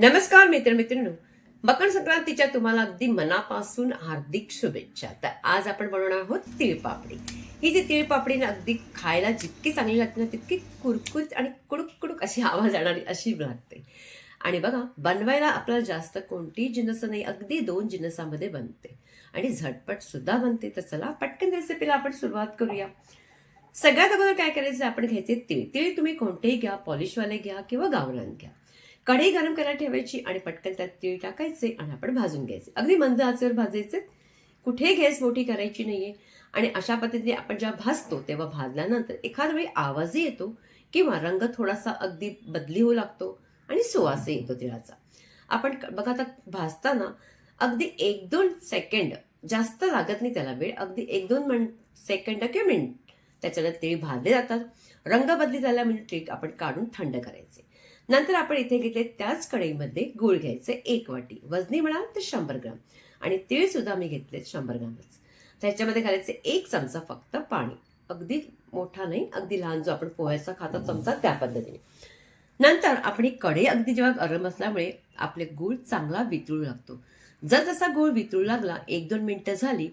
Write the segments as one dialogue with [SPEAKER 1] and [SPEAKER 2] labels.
[SPEAKER 1] नमस्कार मित्र मित्रांनो. मकर संक्रांतीच्या तुम्हाला अगदी मनापासून हार्दिक शुभेच्छा. तर आज आपण बनवणार आहोत तिळपापडी ही जी तिळपापडी ना अगदी खायला जितकी चांगली लागते ना तितकी कुरकुरीत आणि कुडुक कुडुक अशी आवाज येणारी अशी लागते. आणि बघा बनवायला आपल्याला जास्त कोणतीही जिनस नाही अगदी दोन जिनसामध्ये बनते. आणि झटपट सुद्धा बनते. तर चला पटकन रेसिपीला आपण सुरुवात करूया. सगळ्यात अगोदर काय करायचं आपण घ्यायचे तीळ. तीळ तुम्ही कोणतेही घ्या पॉलिशवाले घ्या किंवा गावरान घ्या. कढई गरम करायला ठेवायची आणि पटकन त्यात तीळ टाकायचे आणि आपण भाजून घ्यायचे. अगदी मंद आचेवर भाजायचे. कुठे गॅस मोठी करायची नाही आहे आणि अशा पद्धतीने आपण जेव्हा भाजतो तेव्हा भाजल्यानंतर एखाद वेळी आवाजही येतो किंवा रंग थोडासा अगदी बदली होऊ लागतो आणि सुवासही येतो तिळाचा. आपण बघा आता भाजताना अगदी एक दोन सेकंड जास्त लागत नाही त्याला वेळ. अगदी एक दोन मिन सेकंड किंवा मिनिट त्याच्यानंतर तिळ भाजले जातात. रंग बदली झाला म्हणजे तिळ आपण काढून थंड करायचे. नंतर आपण इथे घेतले त्याच कढईमध्ये गूळ घ्यायचे एक वाटी. वजनी म्हणाल तर शंभर ग्राम. आणि तीळ सुद्धा मी घेतले शंभर ग्रामच. त्याच्यामध्ये घालायचे एक चमचा फक्त पाणी. अगदी मोठा नाही अगदी लहान जो आपण पोह्याचा खाता चमचा त्या पद्धतीने. नंतर आपण ही कढई अगदी जेव्हा गरम असल्यामुळे आपले गूळ चांगला वितळू लागतो. जर जसा गूळ वितळू लागला एक दोन मिनटं झाली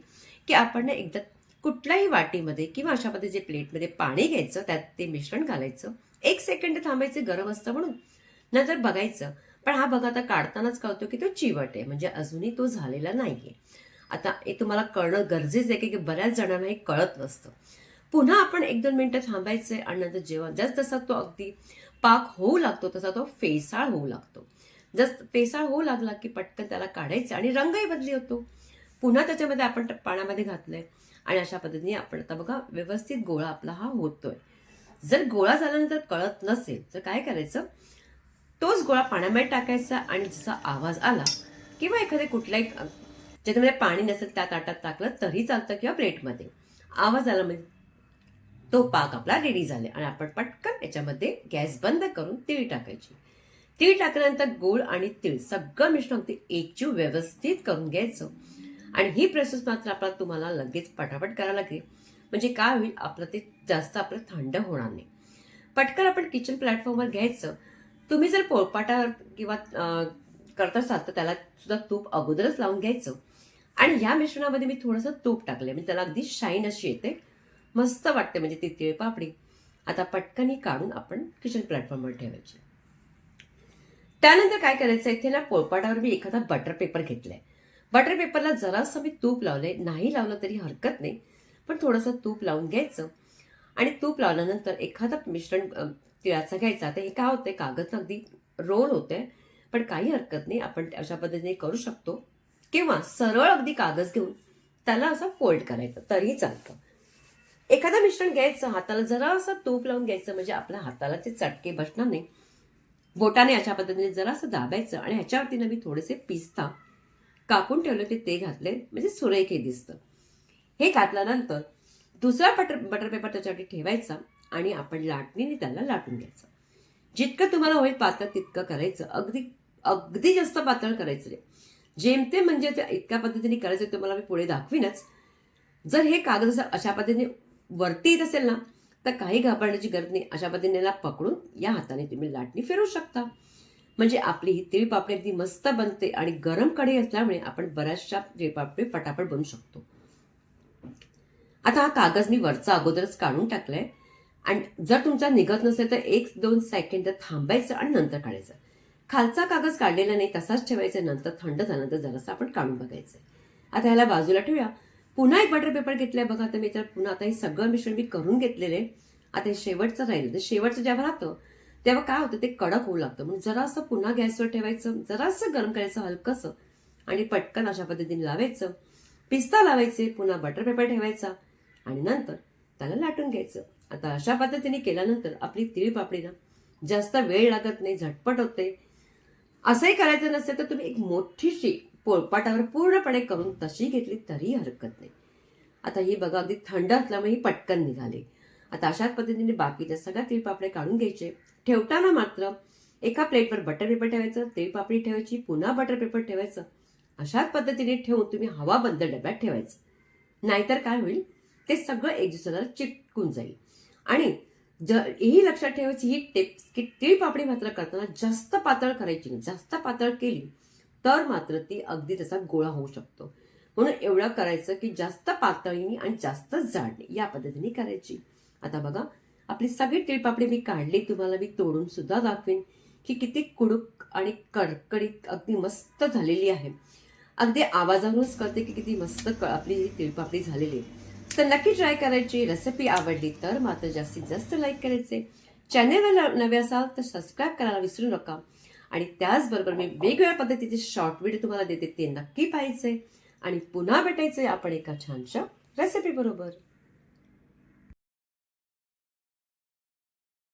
[SPEAKER 1] की आपण एकदा कुठल्याही वाटीमध्ये किंवा अशा पद्धतीचे प्लेटमध्ये पाणी घ्यायचं त्यात ते मिश्रण घालायचं. एक सेकंड थांबायचे गरम असतं म्हणून. नंतर बघायचं. पण हा बघा आता काढतानाच कळतो की तो चिवट आहे. म्हणजे अजूनही तो झालेला नाहीये. आता हे तुम्हाला कळणं गरजेचं आहे की बऱ्याच जणांना हे कळत नसतं. पुन्हा आपण एक दोन मिनटं थांबायचे आणि नंतर जेव्हा जस जसा तो अगदी पाक होऊ लागतो तसा तो फेसाळ होऊ लागतो. जस फेसाळ होऊ लागला की पटकन त्याला काढायचं आणि रंगही बदली होतो. पुन्हा त्याच्यामध्ये आपण पाण्यामध्ये घातलंय. आणि अशा पद्धतीने आपण आता बघा व्यवस्थित गोळा आपला हा होतोय. जर गोळा झाल्यानंतर कळत नसेल तर काय करायचं? तोच गोळा पाण्यामध्ये टाकायचा आणि जसा आवाज आला किंवा एखाद्या कुठल्याही ज्याच्यामध्ये पाणी नसेल त्या ताटात टाकलं तरी चालतं किंवा प्लेटमध्ये. आवाज आला म्हणजे तो पाक आपला रेडी झाले आणि आपण पटकन याच्यामध्ये गॅस बंद करून तीळ टाकायची. तीळ टाकल्यानंतर गूळ आणि तीळ सगळं मिश्रण ते एकजीव व्यवस्थित करून घ्यायचं. आणि ही प्रोसेस मात्र आपल्याला तुम्हाला लगेच पटापट करायला लागेल. म्हणजे काय होईल आपलं ते जास्त आपलं थंड होणार नाही. पटकन आपण किचन प्लॅटफॉर्मवर घ्यायचं. तुम्ही जर पोळपाटावर किंवा करत असाल तर त्याला सुद्धा तूप अगोदरच लावून घ्यायचं. आणि या मिश्रणामध्ये मी थोडंसं तूप टाकले म्हणजे त्याला अगदी शाईन अशी येते. मस्त वाटते. म्हणजे ती तिळ पापडी. आता पटकनी काढून आपण किचन प्लॅटफॉर्मवर ठेवायची. त्यानंतर काय करायचं इथे ना पोळपाटावर मी एखादा बटर पेपर घेतलाय. बटर पेपरला जरासं मी तूप लावलंय. नाही लावलं तरी हरकत नाही. पण थोडंसं तूप लावून घ्यायचं. आणि तूप लावल्यानंतर एखादं मिश्रण तिळाचा घ्यायचा. तर हे काय होतंय? कागद अगदी रोल होते पण काही हरकत नाही. आपण अशा पद्धतीने करू शकतो. किंवा सरळ अगदी कागद घेऊन त्याला असं फोल्ड करायचं. तरीही चालतं. एखादं मिश्रण घ्यायचं. हाताला जरा असं तूप लावून घ्यायचं. म्हणजे आपल्या हाताला ते चटके बसणार नाही. बोटाने अशा पद्धतीने जरासं दाबायचं. आणि ह्याच्यावरती ना मी थोडेसे पिस्ता कापून ठेवले ते ते घातले. म्हणजे सुरेखे दिसतं. हे घातल्यानंतर दुसरा बटर बटर पेपर त्याच्यावरती ठेवायचा. आणि आपण लाटणीने त्याला लाटून घ्यायचं. जितकं तुम्हाला होईल पातळ तितकं करायचं. अगदी अगदी जास्त पातळ करायचं नाही. जेमते म्हणजे ते इतक्या पद्धतीने करायचं तुम्हाला मी पुढे दाखवीनच. जर हे कागद असं अशा पद्धतीने वरती येत असेल ना तर काही घाबरण्याची गरज नाही. अशा पद्धतीने पकडून या हाताने तुम्ही लाटणी फिरवू शकता. म्हणजे आपली ही तिळपापडी अगदी मस्त बनते आणि गरम कढई असल्यामुळे आपण बऱ्याचशा तिळपापडी फटाफट बनवू शकतो. आता हा कागद मी वरचा अगोदरच काढून टाकलाय. आणि जर तुमचा निघत नसेल तर एक दोन सेकंड थांबायचं आणि नंतर काढायचं. खालचा कागद काढलेला नाही तसाच ठेवायचा नंतर थंड झाल्यानंतर जरासं आपण काढून बघायचं. आता ह्याला बाजूला ठेवूया. पुन्हा एक बटर पेपर घेतलाय बघा आता मी तर पुन्हा आता हे सगळं मिश्रण मी करून घेतलेले आता हे शेवटचं राहिलं. तर शेवटचं जेव्हा राहतं तेव्हा काय होतं ते कडक होऊ लागतं. म्हणून जरासं पुन्हा गॅसवर ठेवायचं जरासं गरम करायचं हलकंसं आणि पटकन अशा पद्धतीने लावायचं. पिस्ता लावायचे पुन्हा बटर पेपर ठेवायचा आणि नंतर त्याला लाटून घ्यायचं. आता अशा पद्धतीने केल्यानंतर आपली तिळ ना जास्त वेळ लागत नाही झटपट होते. असंही करायचं नसेल तर तुम्ही एक मोठीशी पोळपाटावर पूर्णपणे करून तशी घेतली तरी हरकत नाही. आता ही बघा अगदी थंड असल्यामुळे ही पटकन निघाली. आता अशाच पद्धतीने बाकीच्या सगळ्या तिळपापड्या काढून घ्यायचे. ठेवताना मात्र एका प्लेटवर बटर पेपर ठेवायचं तिळपापडी ठेवायची पुन्हा बटर पेपर ठेवायचं. अशाच पद्धतीने ठेवून तुम्ही हवा बंद डब्यात ठेवायचं. नाहीतर काय होईल? ते सगळं एक दुसऱ्याला चिटकून जाईल. आणि ज ही लक्षात ठेवायची ही टिप्स की तीळ पापडी मात्र करताना जास्त पातळ करायची नाही. जास्त पातळ केली तर मात्र ती अगदी त्याचा गोळा होऊ शकतो. म्हणून एवढं करायचं की जास्त पातळीने आणि जास्त जाडणे या पद्धतीने करायची. आता बघा आपली सगळी तिळपापडी मी काढली तुम्हाला मी तोडून सुद्धा दाखवेन की किती कुडूक आणि कडकडीत अगदी मस्त झालेली आहे. अगदी आवाजावरूनच कळते की किती मस्त क- आपली ही तिळपापडी झालेली आहे. तर नक्की ट्राय करायची रेसिपी आवडली तर मात्र जास्तीत जास्त लाईक करायचे. चॅनेलवर नवे असाल तर सबस्क्राईब करायला विसरू नका. आणि त्याचबरोबर मी वेगवेगळ्या पद्धतीचे शॉर्ट व्हिडिओ तुम्हाला देते ते नक्की पाहायचे. आणि पुन्हा भेटायचे आपण एका छानशा रेसिपी बरोबर.